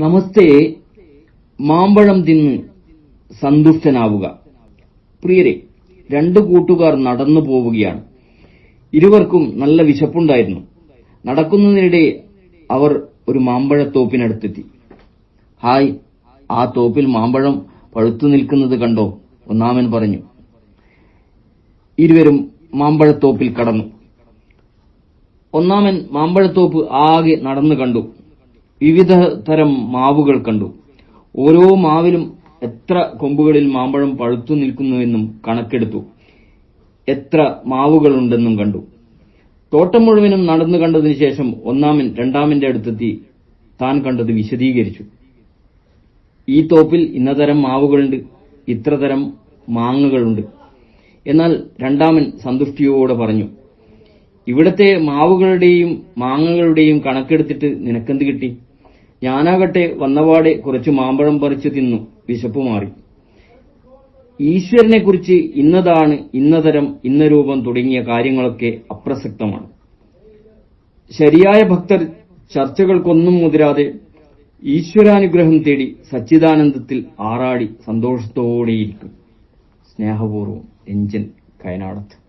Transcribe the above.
നമസ്തേ മാമ്പഴം തിന്ന് സന്തുഷ്ടനാവുക. പ്രിയരെ രണ്ടു കൂട്ടുകാർ നടന്നു പോവുകയാണ്. ഇരുവർക്കും നല്ല വിശപ്പുണ്ടായിരുന്നു. നടക്കുന്നതിനിടെ അവർ ഒരു മാമ്പഴത്തോപ്പിനടുത്തെത്തി. ഹായ് ആ തോപ്പിൽ മാമ്പഴം പഴുത്തു നിൽക്കുന്നത് കണ്ടോ? ഒന്നാമൻ പറഞ്ഞു. ഇരുവരും മാമ്പഴത്തോപ്പിൽ കടന്നു. ഒന്നാമൻ മാമ്പഴത്തോപ്പ് ആകെ നടന്നു കണ്ടു. വിവിധ തരം മാവുകൾ കണ്ടു. ഓരോ മാവിലും എത്ര കൊമ്പുകളിൽ മാമ്പഴം പഴുത്തു നിൽക്കുന്നുവെന്നും കണക്കെടുത്തു. എത്ര മാവുകളുണ്ടെന്നും കണ്ടു. തോട്ടം മുഴുവനും നടന്നു കണ്ടതിനു ശേഷം ഒന്നാമൻ രണ്ടാമന്റെ അടുത്തെത്തി താൻ കണ്ടത് വിശദീകരിച്ചു. ഈ തോപ്പിൽ ഇന്നതരം മാവുകളുണ്ട് ഇത്രതരം മാങ്ങകളുണ്ട്. എന്നാൽ രണ്ടാമൻ സന്തുഷ്ടിയോടെ പറഞ്ഞു ഇവിടത്തെ മാവുകളുടെയും മാങ്ങകളുടെയും കണക്കെടുത്തിട്ട് നിനക്കെന്ത് കിട്ടി? ഞാനാകട്ടെ വന്നപാടെ കുറച്ച് മാമ്പഴം പറിച്ചു തിന്നു വിശപ്പ് മാറി. ഈശ്വരനെക്കുറിച്ച് ഇന്നതാണ് ഇന്നതരം ഇന്ന രൂപം തുടങ്ങിയ കാര്യങ്ങളൊക്കെ അപ്രസക്തമാണ്. ശരിയായ ഭക്തർ ചർച്ചകൾക്കൊന്നും മുതിരാതെ ഈശ്വരാനുഗ്രഹം തേടി സച്ചിദാനന്ദത്തിൽ ആറാടി സന്തോഷത്തോടെയിരിക്കും. സ്നേഹപൂർവം എഞ്ചൻ കയനാടത്ത്.